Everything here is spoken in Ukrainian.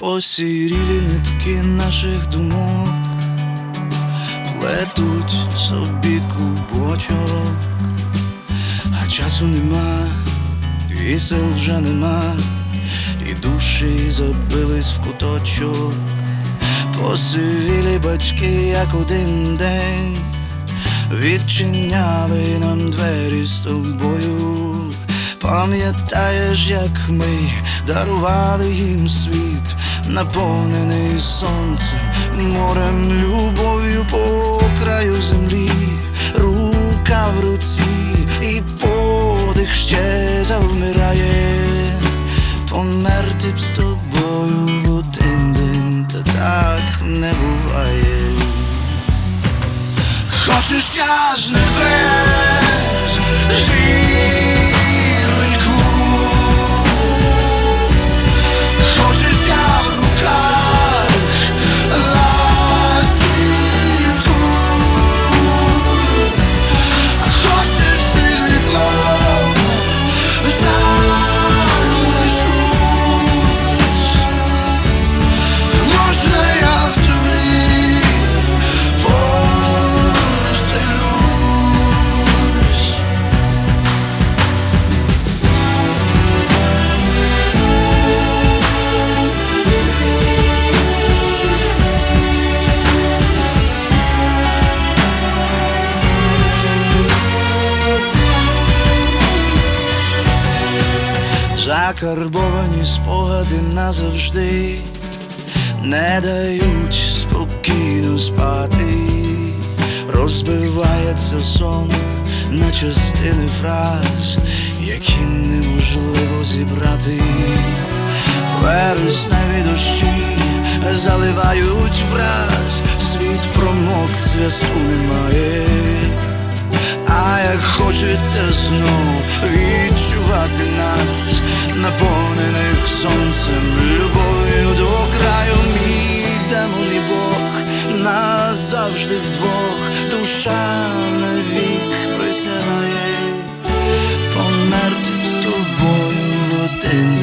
посірілі нитки наших думок, плетуть собі клубочок, а часу нема, і сил вже нема, і душі забились в куточок, посивілі батьки, як один день. Відчиняли нам двері з тобою, пам'ятаєш, як ми дарували їм світ, наповнений сонцем, морем, любов'ю по краю землі, рука в руці, і подих ще завмирає, померти б з тобою в один день, та так не буває. Хочеш я з небес зіроньку Закарбовані спогади назавжди не дають спокійно спати, розбивається сон на частини фраз, які неможливо зібрати. Вересневі дощі заливають враз, світ промок, зв'язку немає. А як хочеться знов відчувати нас, наповнених сонцем, любов'ю до краю, мій і Бог, назавжди вдвох, душа навік присягає, померти з тобою в один